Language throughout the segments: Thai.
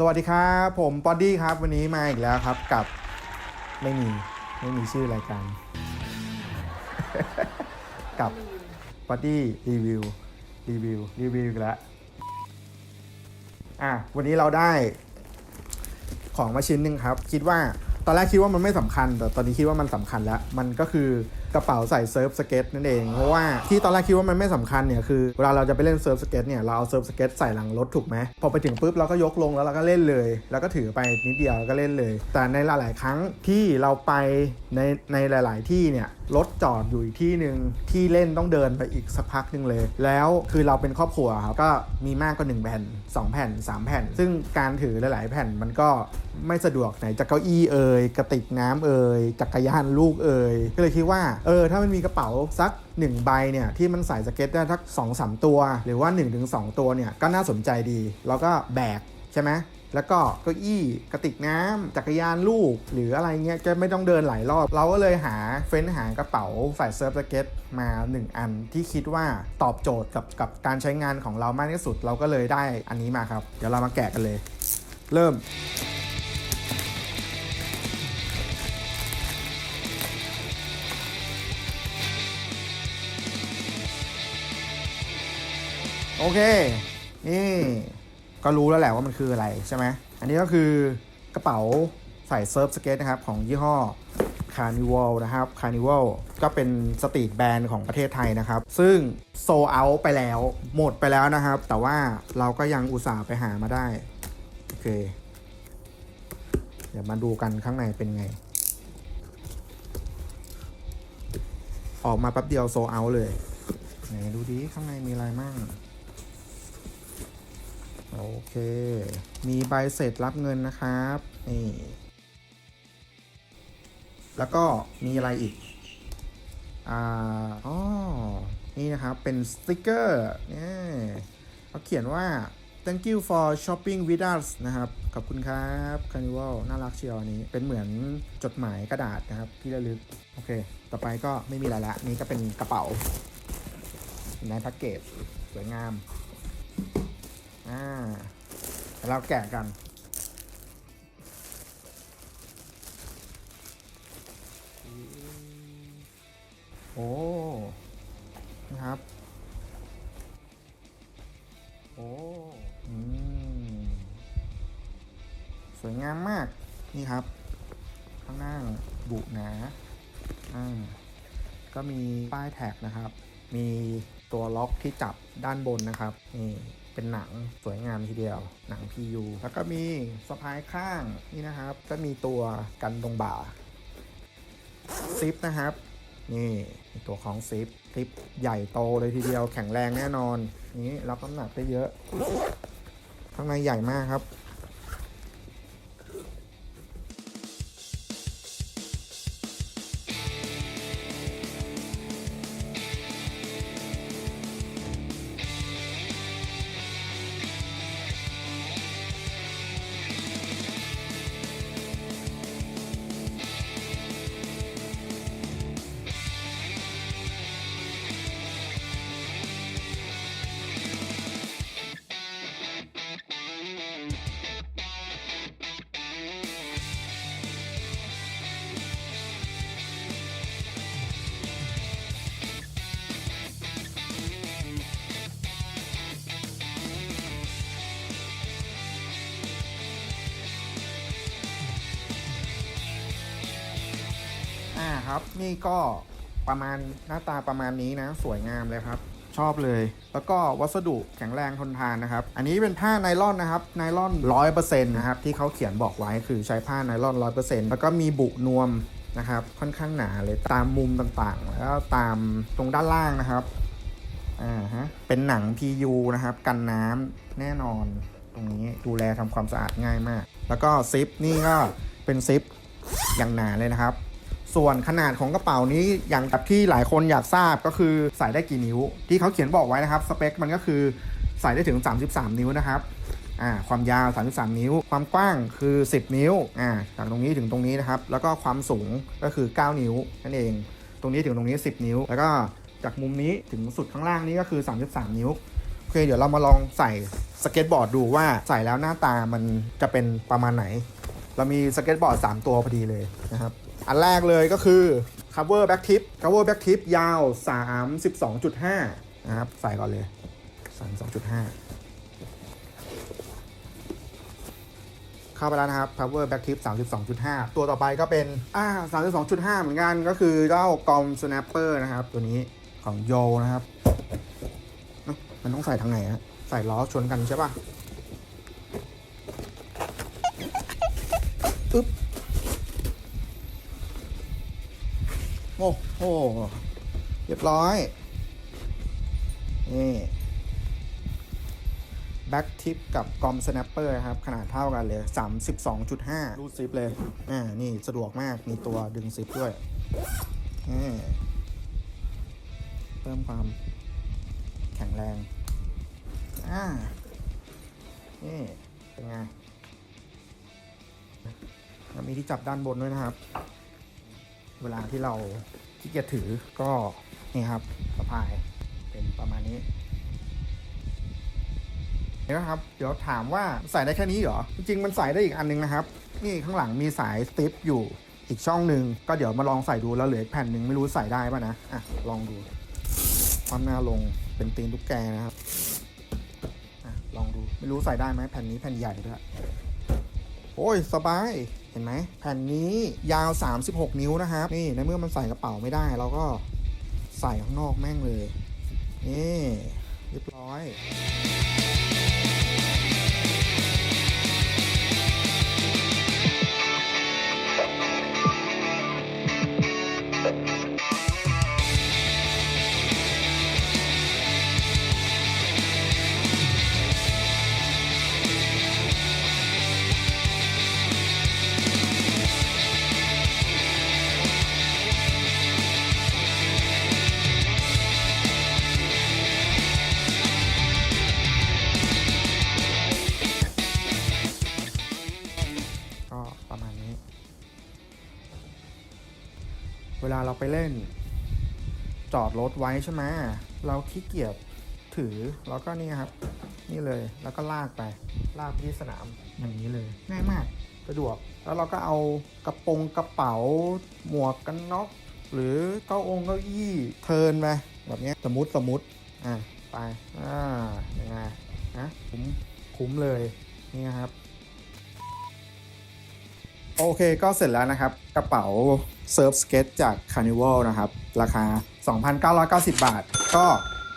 สวัสดีครับ ผมป๊อดดี้ครับ วันนี้มาอีกแล้วครับกับไม่มีไม่มีชื่อรายการ กับป๊อดดี้รีวิวรีวิวรีวิวอีกแล้วอะวันนี้เราได้ของมาชิ้นหนึ่งครับ คิดว่าตอนแรกคิดว่ามันไม่สำคัญ แต่ตอนนี้คิดว่ามันสำคัญแล้ว มันก็คือกระเป๋าใส่เซิร์ฟสเก็ตนั่นเอง เพราะว่าที่ตอนแรกคิดว่ามันไม่สำคัญเนี่ยคือเวลาเราจะไปเล่นเซิร์ฟสเก็ตเนี่ยเราเอาเซิร์ฟสเก็ตใส่หลังรถถูกไหมพอไปถึงปุ๊บเราก็ยกลงแล้วเราก็เล่นเลย แล้วก็ถือไปนิดเดียวก็เล่นเลย แต่ในหลาย ๆ ครั้งที่เราไปในในหลาย ๆ ที่เนี่ยรถจอดอยู่อีกที่หนึ่งที่เล่นต้องเดินไปอีกสักพักหนึ่งเลย แล้วคือเราเป็นครอบครัวครับก็มีมากกว่า1แผ่น 2 แผ่น 3 แผ่น ซึ่งการถือหลาย ๆ แผ่นมันก็ไม่สะดวกไหนจะเก้าอี้เอ่ยกระติกน้ำเอ่ยจักรยานลูกเอ่ยก็เลยคิดว่าเออถ้ามันมีกระเป๋าสัก 1 ใบเนี่ยที่มันใส่สเก็ตได้ทัก2 3ตัว หรือว่า 1-2 ตัวเนี่ยก็น่าสนใจดี แล้วก็แบกใช่ไหมแล้วก็เก้าอี้กระติกน้ำจักรยานลูก หรืออะไรเงี้ยจะไม่ต้องเดินหลายรอบ เราก็เลยหาเฟ้นหากระเป๋าใส่เซิร์ฟสเก็ตมา 1 อันที่คิดว่าตอบโจทย์กับกับการใช้งานของเรามากที่สุด เราก็เลยได้อันนี้มาครับ เดี๋ยวเรามาแกะกันเลย เริ่ม โอเค นี่ก็รู้แล้วแหละว่ามันคืออะไรใช่ไหม อันนี้ก็คือกระเป๋าใส่เซิร์ฟสเก็ตนะครับ ของยี่ห้อ Carnival นะครับ Carnival ก็เป็นสตรีทแบรนด์ของประเทศไทยนะครับ ซึ่งโซเอาไปแล้ว หมดไปแล้วนะครับ แต่ว่าเราก็ยังอุตส่าห์ไปหามาได้ โอเค เดี๋ยวมาดูกันข้างในเป็นไง ออกมาแป๊บเดียวโซเอาเลย ไหนดูดิข้างในมีอะไรมั่ง โอเค มีใบเสร็จรับเงินนะครับนี่แล้วก็มีอะไรอีก อ่าอ๋อนี่นะครับ เป็นสติกเกอร์เนี่ยเขาเขียนว่า thank you for shopping with us นะครับ ขอบคุณครับ Carnival น่ารักเชียวอันนี้ เป็นเหมือนจดหมายกระดาษนะครับ ที่ระลึก โอเค ต่อไปก็ไม่มีอะไรละ นี่ก็เป็นกระเป๋าในแพ็กเกจสวยงาม เดี๋ยวเราแกะกัน โอ้นะครับ โอ้อืมสวยงามมาก นี่ครับ ข้างหน้าบุหนาอ่าก็มีป้ายแท็กนะครับ มีตัวล็อกที่จับด้านบนนะครับนี่ เป็นหนังสวยงามทีเดียว หนัง PU แล้วก็มีสะพายข้างนี่นะครับ ก็มีตัวกันตรงบ่าซิปนะครับ นี่ตัวของซิปซิปใหญ่โตเลยทีเดียวแข็งแรงแน่นอน นี้รับน้ำหนักได้เยอะ ข้างในใหญ่มากครับ ครับ นี่ก็ประมาณหน้าตาประมาณนี้นะ สวยงามเลยครับ ชอบเลย แล้วก็วัสดุแข็งแรงทนทานนะครับ อันนี้เป็นผ้าไนล่อนนะครับ ไนล่อนร้อยเปอร์เซ็นต์นะครับ ที่เขาเขียนบอกไว้คือใช้ผ้าไนล่อนร้อยเปอร์เซ็นต์แล้วก็มีบุนวมนะครับ ค่อนข้างหนาเลย ตามมุมต่างๆ แล้วตามตรงด้านล่างนะครับ อ่าฮะ เป็นหนัง PU นะครับ กันน้ำแน่นอน ตรงนี้ดูแลทำความสะอาดง่ายมาก แล้วก็ซิปนี่ก็เป็นซิปอย่างหนาเลยนะครับ ส่วนขนาดของกระเป๋านี้อย่างกับที่หลายคนอยากทราบก็คือใส่ได้กี่นิ้ว ที่เขาเขียนบอกไว้นะครับสเปคมันก็คือใส่ได้ถึง 33 นิ้วนะครับอ่าความยาว 33 นิ้ว ความกว้างคือ 10 นิ้วอ่าจากตรงนี้ถึงตรงนี้นะครับ แล้วก็ความสูงก็คือ 9 นิ้วนั่นเอง ตรงนี้ถึงตรงนี้ 10 นิ้ว แล้วก็จากมุมนี้ถึงสุดข้างล่างนี้ก็คือ 33 นิ้วโอเคเดี๋ยวเรามาลองใส่สเก็ตบอร์ดดูว่าใส่แล้วหน้าตามันจะเป็นประมาณไหน เรามีสเก็ตบอร์ด 3 ตัวพอดีเลยนะครับ อันแรกเลยก็คือ cover back tip cover back tip ยาว 32.5 นะครับ ใส่ก่อนเลย 32.5 เข้าไปแล้วนะครับ power back tip 32.5 ตัวต่อไปก็เป็นอ่า32.5 เหมือนกันก็คือเจ้ากอม snapper นะครับ ตัวนี้ของโยนะครับ มันต้องใส่ทางไหนฮะใส่ล้อชนกันใช่ปะอึ๊ โอ้โห เรียบร้อย นี่แบ็กทิปกับกอมสแนปเปอร์ครับ ขนาดเท่ากันเลย 32.5 รูดซิปเลย อ่า นี่สะดวกมาก มีตัวดึงซิปด้วยอ่าเพิ่มความแข็งแรง อ่า นี่ เป็นไงแล้วมีที่จับด้านบนด้วยนะครับ เวลาที่เราขี้เกียจถือก็นี่ครับสะพายเป็นประมาณนี้เดี๋ยวนะครับ เดี๋ยวถามว่าใส่ได้แค่นี้เหรอ จริงๆมันใส่ได้อีกอันนึงนะครับ นี่ข้างหลังมีสายสติปอยู่อีกช่องหนึ่งก็เดี๋ยวมาลองใส่ดูแล้วเหลือแผ่นหนึ่งไม่รู้ใส่ได้ป่ะนะอะลองดูความหน้าลงเป็นตีนตุ๊กแกนะครับอะลองดูไม่รู้ใส่ได้ไหมแผ่นนี้แผ่นใหญ่ด้วยโอ้ยสบาย ห็นไหมแผ่นนี้ยาว 36 นิ้วนะครับนี่ในเมื่อมันใส่กระเป๋าไม่ได้ เราก็ใส่ข้างนอกแม่งเลยนี่เรียบร้อย วลาเราไปเล่น จอดรถไว้ใช่ไหมเราขี้เกียจถือแล้วก็นี่ครับ นี่เลยแล้วก็ลากไป ลากไปที่สนามอย่างนี้เลย ง่ายมากสะดวก แล้วเราก็เอากระโปรงกระเป๋า หมวกกันน็อกหรือเก้าองเก้าอี้เทินไปแบบนี้สมมติสมมติอะไปอ่ายังไงนะคุ้มคุ้มเลยนี่ครับ โอเคก็เสร็จแล้วนะครับ กระเป๋าเซิร์ฟสเก็ตจาก Carnival นะครับ ราคา 2,990 บาท ก็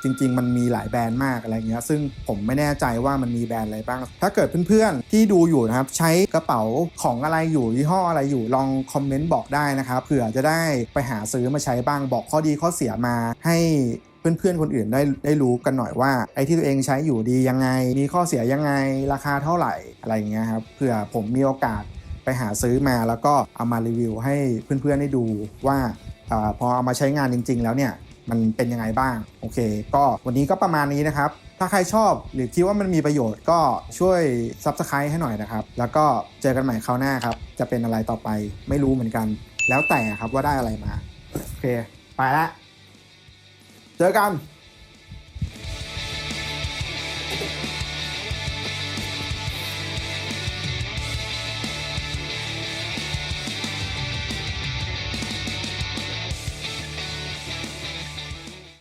จริง ๆ มันมีหลายแบรนด์มากอะไรเงี้ย ซึ่งผมไม่แน่ใจว่ามันมีแบรนด์อะไรบ้าง ถ้าเกิดเพื่อนๆ ที่ดูอยู่นะครับ ใช้กระเป๋าของอะไรอยู่ยี่ห้ออะไรอยู่ลองคอมเมนต์บอกได้นะครับเผื่อจะได้ไปหาซื้อมาใช้บ้างบอกข้อดีข้อเสียมาให้เพื่อนๆ คนอื่นได้ได้รู้กันหน่อยว่า ไอ้ที่ตัวเองใช้อยู่ดียังไง มีข้อเสียยังไงราคาเท่าไหร่อะไรอย่างเงี้ยครับเผื่อผมมีโอกาส ไปหาซื้อมาแล้วก็เอามารีวิวให้เพื่อนๆได้ดูว่าอพอเอามาใช้งานจริง ๆ แล้วเนี่ยมันเป็นยังไงบ้าง โอเค ก็วันนี้ก็ประมาณนี้นะครับ ถ้าใครชอบหรือคิดว่ามันมีประโยชน์ก็ช่วย Subscribe ให้หน่อยนะครับ แล้วก็เจอกันใหม่คราวหน้าครับ จะเป็นอะไรต่อไปไม่รู้เหมือนกัน แล้วแต่ครับว่าได้อะไรมา โอเค ไปละ เจอกัน